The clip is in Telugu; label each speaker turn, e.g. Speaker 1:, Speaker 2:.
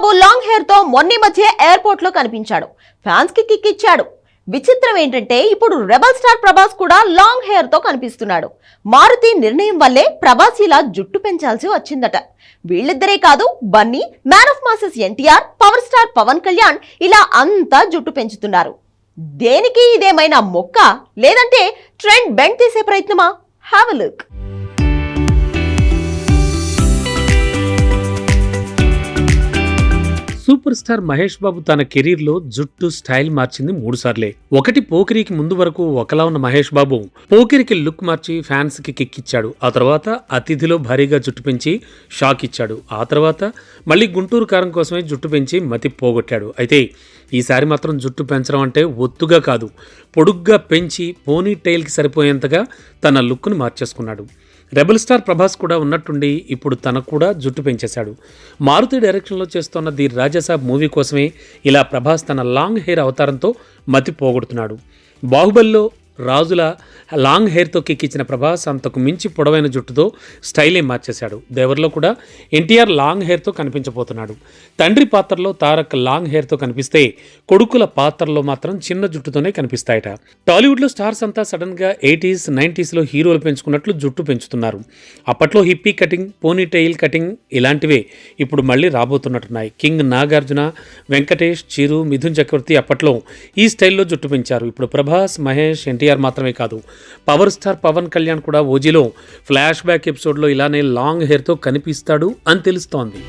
Speaker 1: బాబు లాంగ్ హెయిర్తో మొన్న మధ్య ఎయిర్పోర్ట్లో కనిపించాడు. ఫ్యాన్స్కి కిక్ ఇచ్చాడు. విచిత్రం ఏంటంటే ఇప్పుడు రెబల్ స్టార్ ప్రభాస్ కూడా లాంగ్ హెయిర్తో కనిపిస్తున్నాడు. మారుతి నిర్ణయం వల్లే ప్రభాస్ ఇలా జుట్టు పెంచాల్సి వచ్చిందట. వీళ్ళిద్దరే కాదు Bunny man of masses NTR power star Pawan Kalyan ఇలా అంతా జుట్టు పెంచుతున్నారు. దేనికి ఇదేమైనా మొక్క? లేదంటే ట్రెండ్ బెండ్ తీసే ప్రయత్నమా? Have look
Speaker 2: super star Mahesh Babu తన కెరీర్లో జుట్టు స్టైల్ మార్చింది మూడు సార్లే ఒకటి పోకిరికి ముందు వరకు ఒకలా ఉన్న మహేష్ బాబు పోకిరికి లుక్ మార్చి ఫ్యాన్స్కి ఆ తర్వాత అతిథిలో భారీగా జుట్టు పెంచి షాక్ ఇచ్చాడు. ఆ తర్వాత మళ్ళీ గుంటూరు కారం కోసమే జుట్టు పెంచి మతి పోగొట్టాడు. అయితే ఈసారి మాత్రం జుట్టు పెంచడం అంటే ఒత్తుగా కాదు పొడుగ్గా పెంచి పోనీ టైల్కి సరిపోయేంతగా తన లుక్ను మార్చేసుకున్నాడు. రెబల్ స్టార్ ప్రభాస్ కూడా ఉన్నట్టుండి ఇప్పుడు తనకు కూడా జుట్టు పెంచేశాడు. మారుతి డైరెక్షన్లో చేస్తున్న ది రాజాసాబ్ మూవీ కోసమే ఇలా ప్రభాస్ తన లాంగ్ హెయిర్ అవతారంతో మతి పోగొడుతున్నాడు. బాహుబలిలో రాజుల లాంగ్ హెయిర్తో కిక్కిచ్చిన ప్రభాస్ అంతకు మించి పొడవైన జుట్టుతో స్టైలే మార్చేశాడు. దేవర్లో కూడా ఎన్టీఆర్ లాంగ్ హెయిర్తో కనిపించబోతున్నాడు. తండ్రి పాత్రలో తారక్ లాంగ్ హెయిర్తో కనిపిస్తే కొడుకుల పాత్రలో మాత్రం చిన్న జుట్టుతోనే కనిపిస్తాయట. టాలీవుడ్లో స్టార్స్ అంతా సడన్గా ఎయిటీస్ నైంటీస్లో హీరోలు పెంచుకున్నట్లు జుట్టు పెంచుతున్నారు. అప్పట్లో hippie cutting pony tail cutting ఇలాంటివే ఇప్పుడు మళ్ళీ రాబోతున్నట్టున్నాయి. కింగ్ నాగార్జున వెంకటేష్ చిరు మిథున్ చక్రవర్తి అప్పట్లో ఈ స్టైల్లో జుట్టు పెంచారు. ఇప్పుడు ప్రభాస్ మహేష్ ఎన్టీఆర్ ఎన్టీఆర్ మాత్రమే కాదు. పవర్ స్టార్ పవన్ కళ్యాణ్ కూడా ఓజీలో ఫ్లాష్ బ్యాక్ ఎపిసోడ్లో ఇలానే లాంగ్ హెయిర్తో కనిపిస్తాడు అని తెలుస్తోంది.